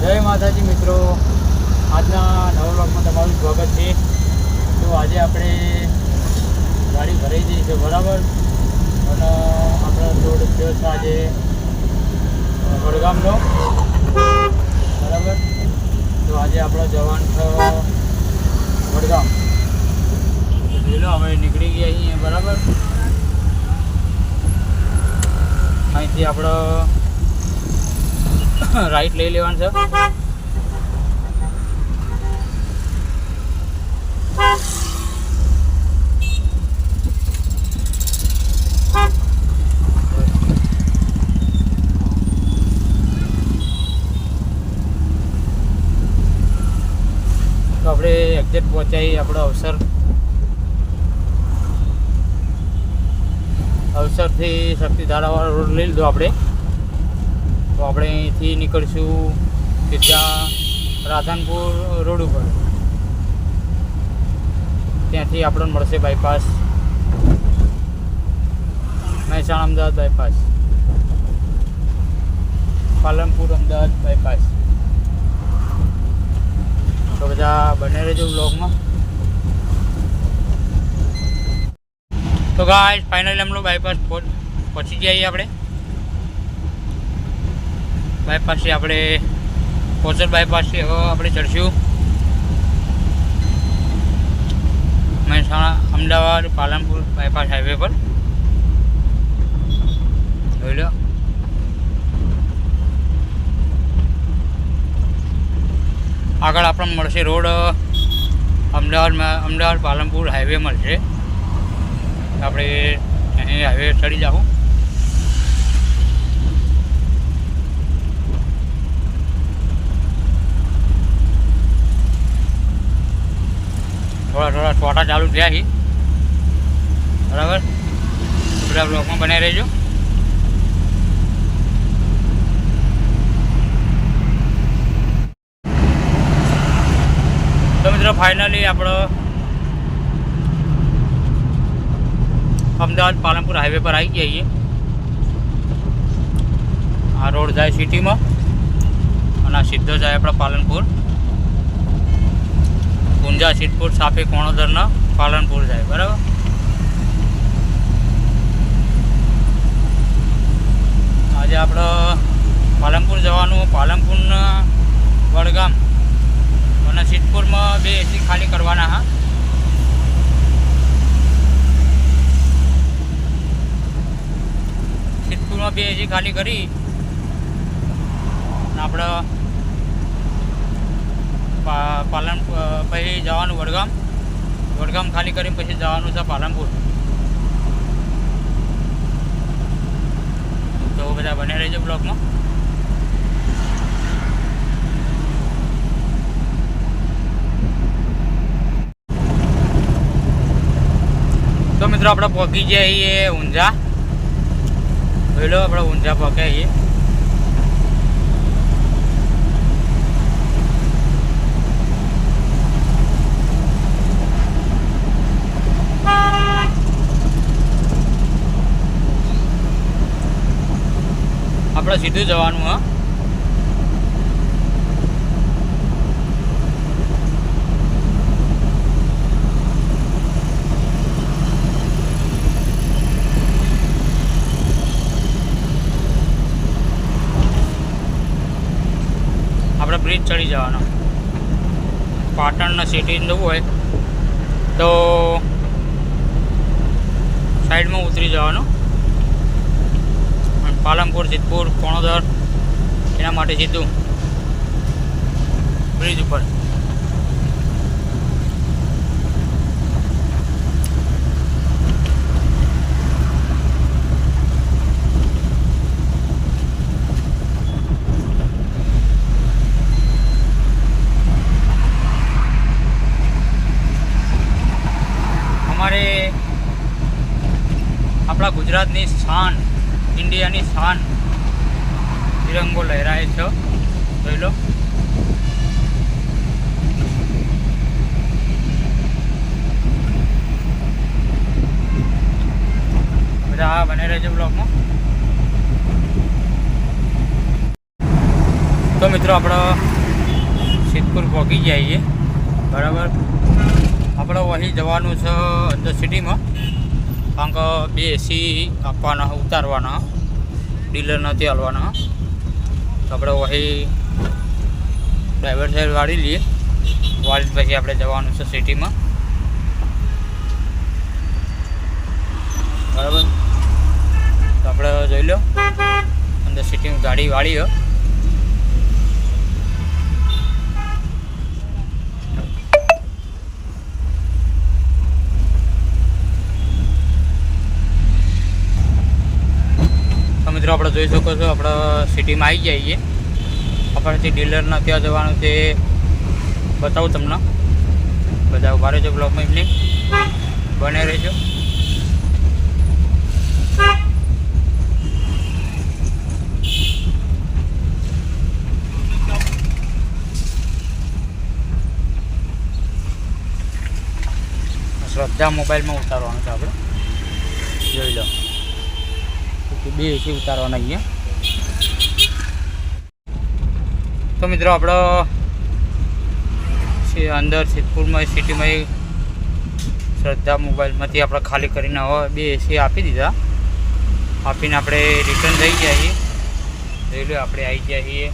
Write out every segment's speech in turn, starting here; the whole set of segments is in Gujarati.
જય માતાજી મિત્રો. આજના નવા બ્લોગમાં તમારું સ્વાગત છે. તો આજે આપણે ગાડી ભરાઈ જઈ છે, બરાબર? અને આપણો રોડ છે આજે વડગામનો. બરાબર? તો આજે આપણો જવાન થયો વડગામ. તો લો, અમે નીકળી ગયા અહીંયા બરાબર? અહીંથી આપણે રાઈટ લઈ લેવાનું છે. તો આપણે એક્ઝેટ પહોંચાઈ આપણો અવસર. અવસરથી શક્તિધારાવાળો રોડ લઈ લીધો આપણે. તો આપણે અહીંથી નીકળીશું સીધા રાધનપુર રોડ ઉપર. ત્યાંથી આપણને મળશે bypass Mahesana Ahmedabad bypass Palanpur Ahmedabad bypass તો બધા બને રહેજો બ્લોગમાં તો ગાય ફાઇનલી હમણાં બાયપાસ પહોંચી જઈએ આપણે. બાયપાસથી આપણે કોચર બાયપાસથી હવે આપણે ચડશું. મહેસાણા, અમદાવાદ, પાલનપુર બાયપાસ હાઈવે પર. જોઈ લો. આગળ આપણને મળશે રોડ અમદાવાદમાં અમદાવાદ, પાલનપુર હાઈવે મળશે. આપણે અહીં હાઈવે ચડી જાઉં. થોડા થોડા છોટા ચાલુ થયા છે. બરાબર? બધા બ્લોકમાં બનાવી રહેજો. તો મિત્રો ફાઇનલી આપણો અમદાવાદ પાલનપુર હાઈવે પર આવી ગયા છીએ. આ રોડ જાય સિટીમાં અને આ સીધો જાય આપણા પાલનપુર. ઊંઝા સિદ્ધપુર સાફી કોણોદરના પાલનપુર જાય બરાબર? આજે આપણે પાલનપુર જવાનું, પાલનપુરના વડગામ અને સિદ્ધપુરમાં બે એસી ખાલી કરવાના, હા? સિદ્ધપુરમાં બે એસી ખાલી કરી આપણે પાલન પછી જવાનું વડગામ. વડગામ ખાલી કરીને પછી જવાનું છે પાલનપુર. તો બધા બને રહેજો બ્લોકમાં તો મિત્રો, આપણે પહોંચી જઈએ ઊંઝા. જોઈ લો, આપણે ઊંઝા પહોંચ્યા છીએ. આપણે સીધું જવાનું, હા. આપણે બ્રિજ ચડી જવાનો. પાટણના સિટી જવું હોય તો સાઈડમાં ઉતરી જવાનું. પાલનપુર સિદ્ધપુર કોણોદર એના માટે જીતું. બ્રિજ ઉપર. અમારે આપણા ગુજરાતની શાન ઇન્ડિયાની શાન તિરંગો લહેરાય છે. જોઈ લો. બધા બને રહેજો બ્લોગમાં. તો મિત્રો આપણે સિદ્ધપુર પહોંચી જઈએ. બરાબર. આપણે અહીં જવાનું છે અંદર સિટીમાં. કારણ કે બે એસી આપવાના ઉતારવાના ડીલર નથી હાલવાના. તો આપણે વહી ડ્રાઈવર સાહેબ વાળી લઈએ. વાળી પછી આપણે જવાનું છે સિટીમાં. બરાબર? તો આપણે જોઈ લો. અંદર સિટીમાં ગાડી વાળી હો. તો આપણે જોઈ શકો છો, આપણે સિટીમાં આવી જઈએ આપણે જે ડીલરના ત્યાં જવાનું તે બતાવું તમને. બધા ઊભા રહેજો બ્લોગમાં એમની. બને રહેજો. શ્રદ્ધા મોબાઈલમાં ઉતારવાનું છે આપણે. જોઈ લો. બે એસી ઉતારવાના અહીંયા. તો મિત્રો આપણો અંદર સિદ્ધપુરમાં સિટીમાં શ્રદ્ધા મોબાઈલમાંથી આપણે ખાલી કરીને હવે બે એસી આપી દીધા. આપીને આપણે રિટર્ન થઈ ગયા છીએ. લો, આપણે આવી ગયા છીએ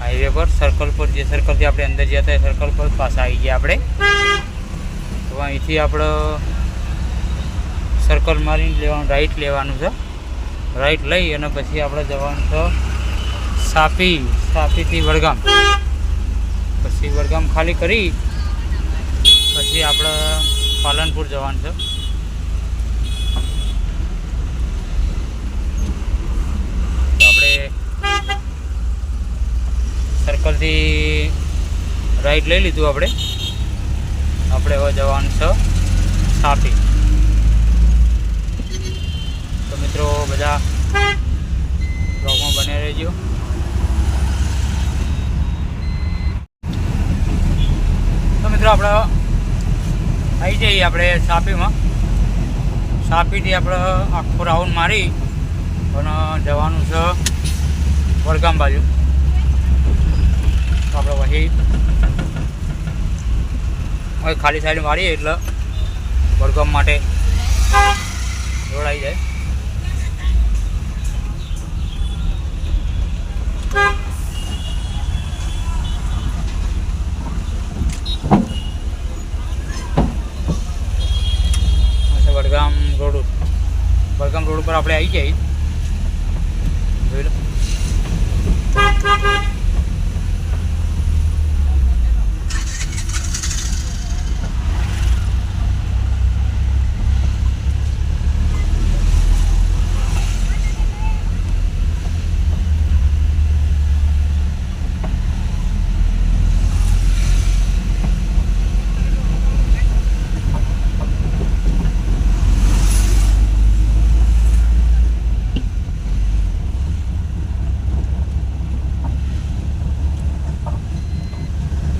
હાઈવે પર. સર્કલ પર, જે સર્કલથી આપણે અંદર જતા હતા સર્કલ પર પાછા આવી ગયા આપણે. તો અહીંથી આપણે સર્કલ મારીને લેવાનું રાઈટ લેવાનું છે. રાઈટ લઈ અને પછી આપણે જવાનું છે સાપી, સાપીથી વડગામ. પછી વડગામ ખાલી કરી પછી આપણે પાલનપુર જવાનું છે. આપણે સર્કલથી રાઈટ લઈ લીધું આપણે. આપણે હવે જવાનું છે સાપી તો મિત્રો બધા બ્લોગમાં બને રહેજો. તો મિત્રો આપણે આવી જઈએ આપણે સાપીમાં. સાપીથી આપણે આખો રાઉન્ડ મારી અને જવાનું છે વડગામ બાજુ. આપણે વહી ખાલી સાઈડ મારીએ એટલે વડગામ માટે જોડાઈ જાય અચ્છા વડગામ રોડ વડગામ રોડ પર આપણે આવી જઈએ જોઈ લો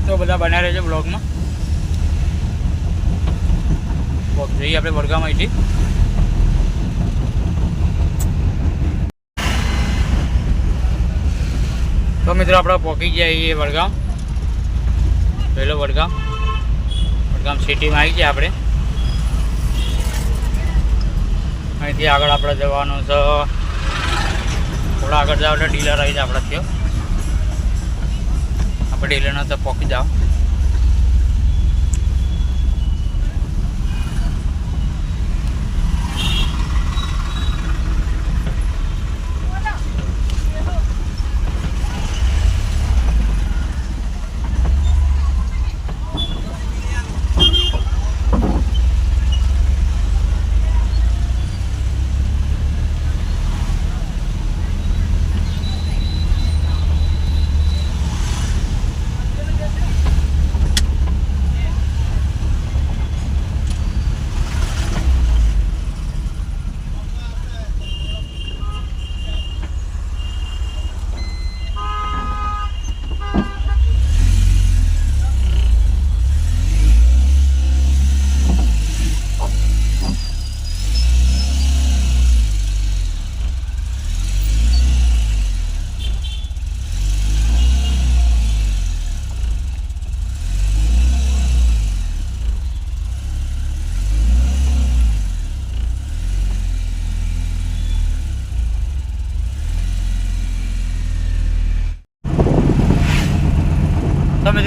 તો બધા બન્યા રહેજો બ્લોગમાં બ્લોગ જઈએ આપણે વડગામ આવી તો મિત્રો આપણે પહોંચી ગયા છીએ વડગામ. પહેલો વડગામ. વડગામ સિટીમાં આવી ગયા આપણે. અહીંથી આગળ આપણે જવાનું છે. થોડા આગળ જાવ એટલે ડીલર આવી જાય આપણે ત્યાં આપણે ડીલરનો તો પહોંચી જાઓ.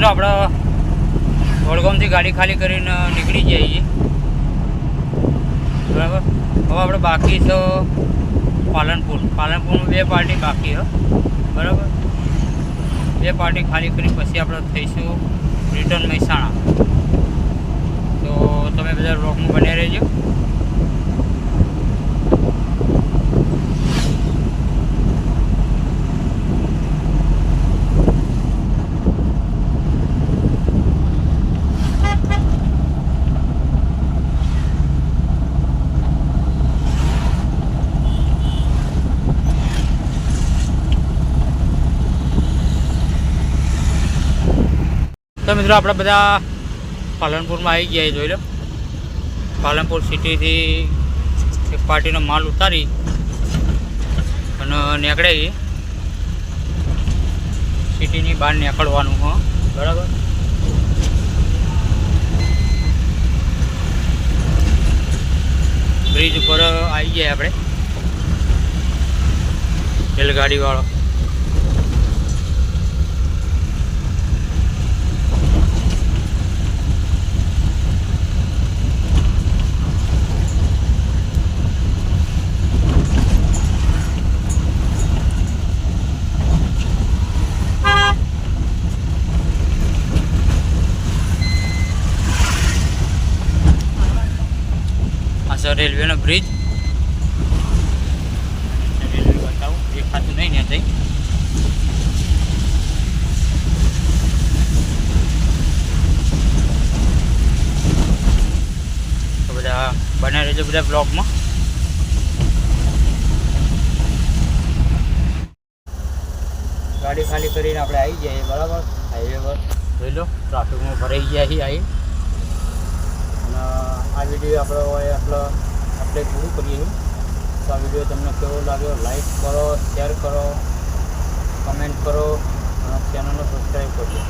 મિત્રો, આપણે વડગામથી ગાડી ખાલી કરીને નીકળી જઈએ બરાબર? હવે આપણે બાકી છે પાલનપુર. પાલનપુરમાં બે પાર્ટી બાકી હો બરાબર? બે પાર્ટી ખાલી કરી પછી આપણે થઈશું રિટર્ન મહેસાણા. તો તમે બધા રોકમાં બને રહેજો. તો મિત્રો આપણે બધા પાલનપુરમાં આવી ગયા જોઈ લો. પાલનપુર સિટીથી પાર્ટીનો માલ ઉતારી અને નીકળે સિટીની બહાર નીકળવાનું, હો. બરાબર? બ્રિજ ઉપર આવી ગયા આપણે. રેલગાડીવાળો. રેલવેનો બ્રિજ. રેલવે બતાવું, દેખાતું નહીં ને થઈ તો બધા બને રહેજો બધા બ્લોકમાં ગાડી ખાલી કરીને આપણે આવી જઈએ, બરાબર? હાઈવે પર. જોઈ લો, ટ્રાફિકમાં ભરાઈ ગયા છીએ આવી અને આ વીડિયો આપણો હોય આટલો આપણે પૂરું કરીએ તો આ વીડિયો તમને કેવો લાગ્યો? લાઈક કરો શેર કરો કમેન્ટ કરો ચેનલને સબસ્ક્રાઈબ કરજો.